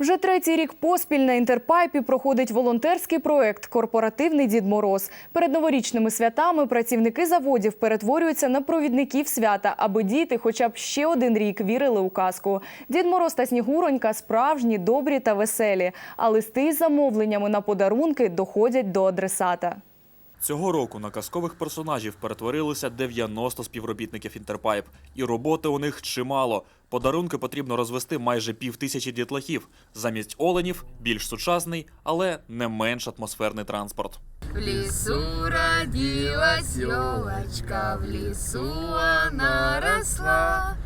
Вже третій рік поспіль на інтерпайпі проходить волонтерський проект Корпоративний Дід Мороз. Перед новорічними святами працівники заводів перетворюються на провідників свята, аби діти хоча б ще один рік вірили у казку. Дід Мороз та Снігуронька справжні, добрі та веселі. А листи з замовленнями на подарунки доходять до адресата. Цього року на казкових персонажів перетворилися 90 співробітників Інтерпайп. І роботи у них чимало. Подарунки потрібно розвести майже пів тисячі дітлахів. Замість оленів більш сучасний, але не менш атмосферний транспорт. В лесу родилась елочка, в лесу она росла.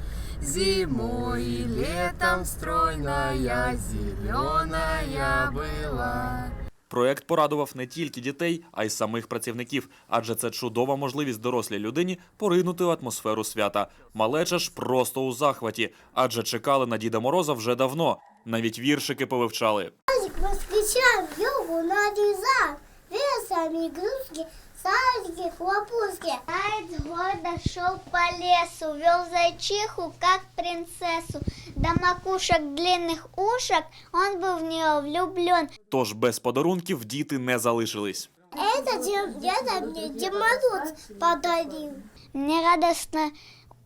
Зимой и летом стройная, зеленая была. Проект порадував не тільки дітей, а й самих працівників, адже це чудова можливість дорослій людині поринути в атмосферу свята. Малеча ж просто у захваті, адже чекали на Діда Мороза вже давно. Навіть віршики повивчали. Садик москвичам йогу нарезал, весами игрушки, садики, хлопушки. Заяц гордо шел по лесу, вел зайчиху, как принцессу. До макушек длинных ушек он был в нее влюблен. Тож без подарунків діти не залишились. Это где-то мне Дед Мороз подарил. Мне радостно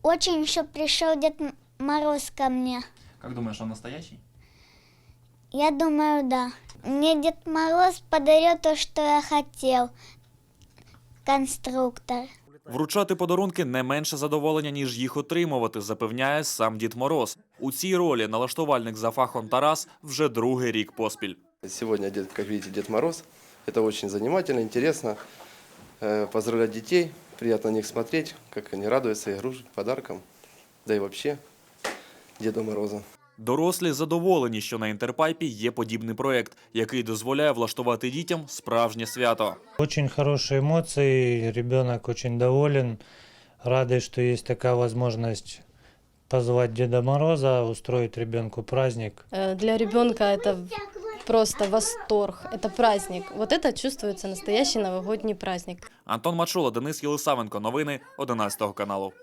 очень, что пришел Дед Мороз ко мне. Як думаєш, он настоящий? Я думаю, да. Мне Дед Мороз подарил то, что я хотел. Конструктор. Вручати подарунки не менше задоволення, ніж їх отримувати, запевняє сам Дід Мороз. У цій ролі налаштувальник за фахом Тарас вже другий рік поспіль. Сегодня, дед, как видите, Дед Мороз. Это очень занимательно, интересно. Э, Поздравлять детей, приятно на них смотреть, как они радуются игрушкам, подаркам, да и вообще Деду Морозу. Дорослі задоволені, що на інтерпайпі є подібний проект, який дозволяє влаштувати дітям справжнє свято. Очень хорошие эмоции, ребенок очень доволен, рады, что есть такая возможность позвать Деда Мороза, устроить ребенку праздник. Э, Для ребенка это просто восторг, это праздник. Вот это чувствуется настоящий новогодний праздник. Антон Мачула, Денис Єлисавенко. Новини 11 каналу.